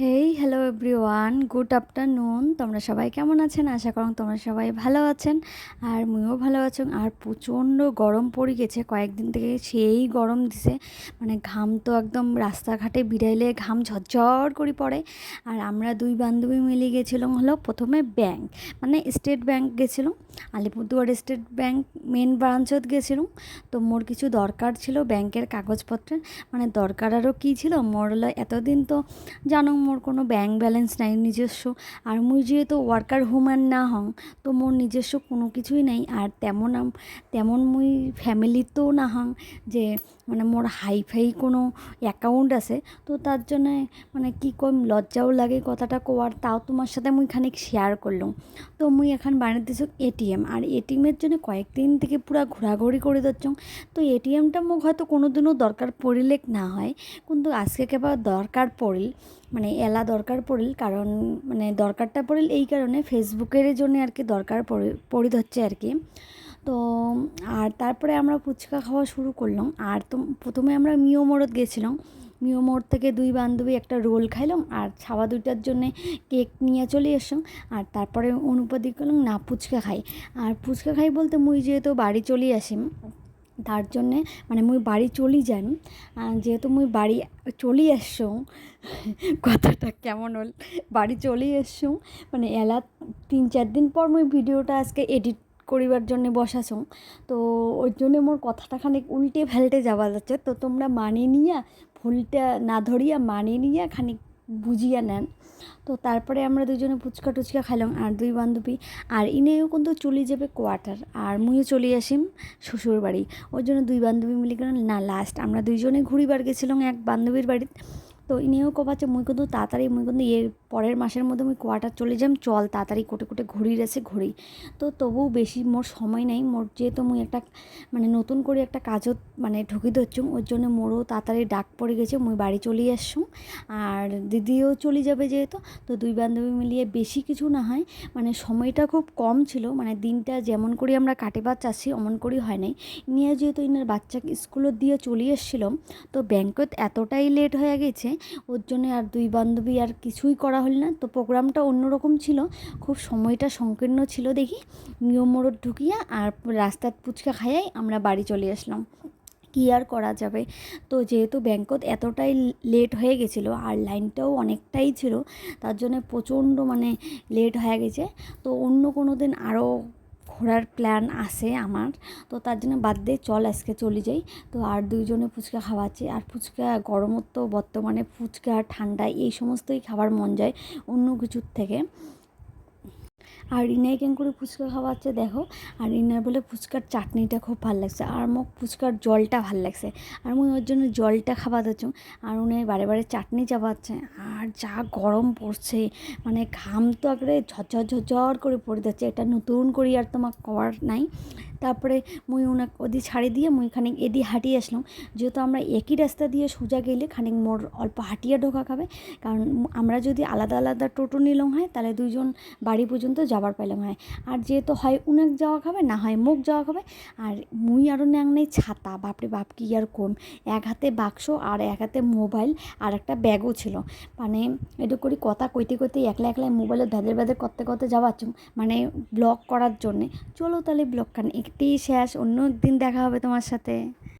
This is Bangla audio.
Hey hello everyone good afternoon তোমরা সবাই কেমন আছেন? আশা করুন তোমরা সবাই ভালো আছেন। আর মুইও ভালো আছেন আর প্রচণ্ড গরম পড়ে গেছে। কয়েকদিন থেকে সেই গরম দিছে। মানে ঘাম তো একদম রাস্তাঘাটে বিড়াইলে ঘাম ঝরঝর করে পড়ে। আর আমরা দুই বান্ধবী মিলে গেছিলাম হলো প্রথমে ব্যাংক। মানে স্টেট ব্যাংক গেছিলাম। আলিপুরদুয়ার স্টেট ব্যাংক মেন ব্রাঞ্চত গেছিলাম। তো মোর কিছু দরকার ছিল ব্যাংকের কাগজপত্রের। মানে দরকার আরও কী ছিল? মোর হলো এতদিন তো জানো মোর কোনো ব্যাংক ব্যালেন্স নাই, নিজস্ব। আর মুই যেহেতু ওয়ার্কার হুম্যান না হং, তো মোর নিজস্ব কোনো কিছুই নাই। আর তেমন তেমন মুই ফ্যামিলিতেও না হং যে মানে মোর হাইফাই কোনো অ্যাকাউন্ট আছে, তো তার জন্যে মানে কি কম লজ্জাও লাগে কথাটা কোয়ার তাও তোমার সাথে মুই খানিক শেয়ার করলাম। তো মুই এখন বানিয়ে দিছো এটিএম আর এটিএমের জন্য কয়েকদিন থেকে পুরা ঘোরাঘুরি করে দিচ্ছ তো এটিএমটা মোক হয়তো কোনো দিনও দরকার পড়িলে না হয়, কিন্তু আজকে কেবল দরকার পড়িল মানে এলা দরকার পড়িল, কারণ মানে দরকারটা পড়িল এই কারণে ফেসবুকের জন্য আর কি দরকার পড়ে পড়ি ধরছে আর কি। তো, আর তারপরে আমরা ফুচকা খাওয়া শুরু করলাম। আর তো প্রথমে আমরা মিও মোড়ত গেছিলাম। মিও মোড় থেকে দুই বান্ধবী একটা রোল খাইলাম, আর ছাওয়া দুইটার জন্যে কেক নিয়ে চলে এসলাম আর তারপরে অনুপাদি করলাম না, ফুচকা খাই। আর ফুচকা খাই বলতে মুই যেহেতু বাড়ি চলে আসিম তার জন্যে মানে মুই বাড়ি চলি যান যেহেতু মুই বাড়ি চলি আসছো, কথাটা কেমন হল? বাড়ি চলে এসছো মানে এলা তিন চার দিন পর মুই ভিডিওটা আজকে এডিট করিবার জন্য বসাছো। তো ওর জন্য মোর কথাটা খানিক উল্টে ফেলটে যাওয়া যাচ্ছে। তো তোমরা মানিয়ে নিয়া ভুলটা না ধরিয়া মানিয়ে নিয়া খানিক বুঝিয়া নেন। তো তারপরে আমরা দুজনে ফুচকা টুচকা খাইলাম আর দুই বান্ধবী। আর ইনেও কিন্তু চলে যাবে কোয়ার্টার, আর মুইও চলে আসিম শ্বশুর বাড়ি। ওই জন্য দুই বান্ধবী মিলে গেলাম। না লাস্ট আমরা দুইজনে ঘুরিবার গেছিলাম এক বান্ধবীর বাড়িতে। তো ইনিও কবাচ্ছে মুই কিন্তু তাড়াতাড়ি, মুই কিন্তু এর পরের মাসের মধ্যে মুই কোয়ার্টার চলে যাম, চল তাড়াতাড়ি কোটে কোটে ঘুরি রেছে ঘুরি। তো তবুও বেশি মোর সময় নাই, মোর যেহেতু মুই একটা মানে নতুন করে একটা কাজত মানে ঢুকি ধরছুম, ওর জন্য মোরও তাড়াতাড়ি ডাক পড়ে গেছে, মুই বাড়ি চলে আসছুম। আর দিদিও চলে যাবে যেহেতু, তো দুই বান্ধবী মিলিয়ে বেশি কিছু না হয় মানে সময়টা খুব কম ছিল মানে দিনটা যেমন করে আমরা কাটেবার চাচ্ছি অমন করি হয় নাই। নিয়ে যেহেতু ইনার বাচ্চাকে স্কুলে দিয়ে চলে এসেছিলাম তো ব্যাংকত এতটাই লেট হয়ে গেছে ওর জন্য আর দুই বান্ধবী আর কিছুই করা হল না। তো প্রোগ্রামটা অন্যরকম ছিল। খুব সময়টা সংকীর্ণ ছিল দেখি। নিয়ম মোড়ত ঢুকিয়া আর রাস্তার পুচকা খাইয়াই আমরা বাড়ি চলে আসলাম। কী আর করা যাবে? তো যেহেতু ব্যাংকত এতটাই লেট হয়ে গেছিল আর লাইনটাও অনেকটাই ছিল, তার জন্য প্রচণ্ড মানে লেট হয়ে গেছে। তো অন্য কোনো দিন আরও ঘোরার প্ল্যান আছে আমার। তো তার জন্য বাদ দিয়ে চল আজকে চলে যাই। তো আর দুইজনে ফুচকা খাওয়াচ্ছি। আর ফুচকা গরমত তো বর্তমানে ফুচকা, ঠান্ডা, এই সমস্তই খাবার মন যায় অন্য কিছুর থেকে। আর কেন করে ফুচকা খাওয়াচ্ছে দেখো। আর ইনার বলে ফুচকার চাটনিটা খুব ভালো লাগছে। আর মোক ফুচকার জলটা ভালো লাগছে। আর মুই ওর জন্য জলটা খাওয়া দিচ্ছ। আর উনি বারে বারে চাটনি চাপাচ্ছে। আর যা গরম পড়ছে। মানে ঘাম তো একবারে ঝরঝর ঝরঝর করে পড়ে যাচ্ছে। এটা নতুন করে আর তোমার করার নাই। তারপরে মুই ওনাকে ওদি ছাড়ি দিয়ে মুই খানিক এদি হাঁটিয়ে আসলাম। যেহেতু আমরা একই রাস্তা দিয়ে সোজা গেলে খানিক মোর অল্প হাঁটিয়ে ঢোকা খাবে। কারণ আমরা যদি আলাদা আলাদা টোটো নিলাম হয়, তাহলে দুইজন বাড়ি পর্যন্ত যাবার পাইলাম, হয়। আর যেহেতু হয় উনাক যাওয়া খাবে, না হয় মুখ যাওয়া খাবে, আর মুই আরও ন্যাং নেই ছাতা, বাপরে বাপ, কি আর কম। এক হাতে বাক্স আর এক হাতে মোবাইল আর একটা ব্যাগও ছিল। মানে এটা করি কথা কইতে কইতে একলা একলাই মোবাইলে ভেদের ভেদের করতে করতে যাওয়াচ্ছ মানে ব্লগ করার জন্যে। চলো তাহলে ব্লগ খান একটি শেষ, অন্য একদিন দেখা হবে তোমার সাথে।